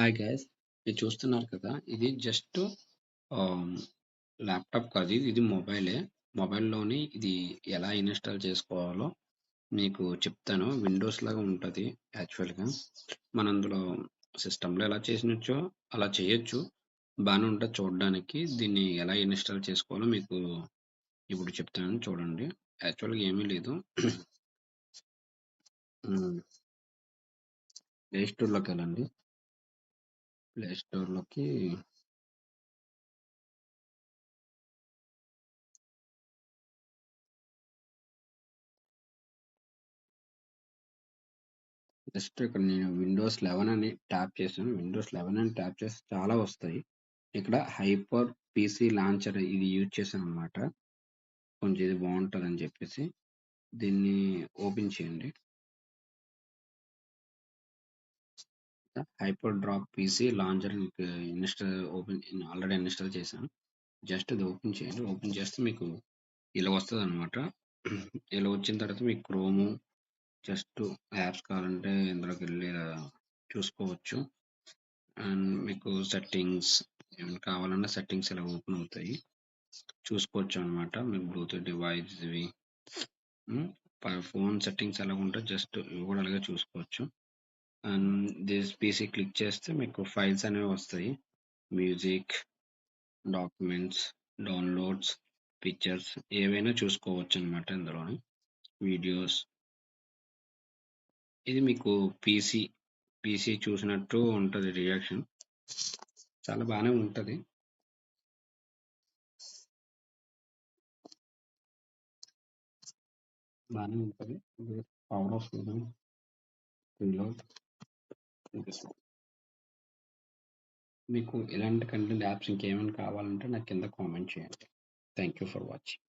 Hi guys ఇది చూస్తున్నారు కదా ఇది జస్ట్ ల్యాప్టాప్ um, కాదు ఇది ఇది మొబైలే మొబైల్లోని ఇది ఎలా ఇన్స్టాల్ చేసుకోవాలో మీకు చెప్తాను. విండోస్ లాగా ఉంటుంది యాక్చువల్గా మన అందులో సిస్టంలో ఎలా చేసినచ్చో అలా చేయొచ్చు. బాగానే ఉంటుంది చూడడానికి. దీన్ని ఎలా ఇన్స్టాల్ చేసుకోవాలో మీకు ఇప్పుడు చెప్తాను చూడండి. యాక్చువల్గా ఏమీ లేదు. Hmm. ప్లే స్టోర్లోకి వెళ్ళండి. ప్లే స్టోర్‌లోకి జస్ట్ ఇక్కడ నేను విండోస్ 11 అని ట్యాప్ చేశాను. విండోస్ 11 అని ట్యాప్ చేస్తే చాలా వస్తాయి. ఇక్కడ హైపర్ పీసీ లాంచర్ ఇది యూజ్ చేశాను అనమాట కొంచెం ఇది బాగుంటుంది అని చెప్పేసి దీన్ని ఓపెన్ చేయండి. Hyper drop PC launcher install open already install చేశాను. జస్ట్ అది ఓపెన్ చేయండి. ఓపెన్ చేస్తే మీకు ఇలా వస్తదనమాట. ఇలా వచ్చిన తర్వాత మీకు క్రోము జస్ట్ యాప్స్ కావాలంటే ఇందులోకి వెళ్ళి చూసుకోవచ్చు. అండ్ మీకు సెట్టింగ్స్ ఏమైనా కావాలన్నా సెట్టింగ్స్ ఇలా ఓపెన్ అవుతాయి. చూసుకోవచ్చు అనమాట. మీకు బ్లూటూత్ డివైస్ ఇవి ఫోన్ సెట్టింగ్స్ ఎలాగుంటాయో జస్ట్ ఇవి కూడా అలాగే చూసుకోవచ్చు. అండ్ దిస్ పీసీ క్లిక్ చేస్తే మీకు ఫైల్స్ అనేవి వస్తాయి. మ్యూజిక్, డాక్యుమెంట్స్, డౌన్‌లోడ్స్, పిక్చర్స్ ఏవైనా చూసుకోవచ్చు అనమాట ఇందులోని. వీడియోస్ ఇది మీకు పీసీ, పీసీ చూసినట్టు ఉంటుంది రియాక్షన్. చాలా బాగానే ఉంటుంది బాగానే ఉంటుంది పవర్ ఆఫ్ రీలోడ్, మీకు ఇలాంటి కంటెంట్ యాప్స్ ఇంకేమైనా కావాలంటే నాకు కింద కామెంట్ చేయండి. Thank you for watching.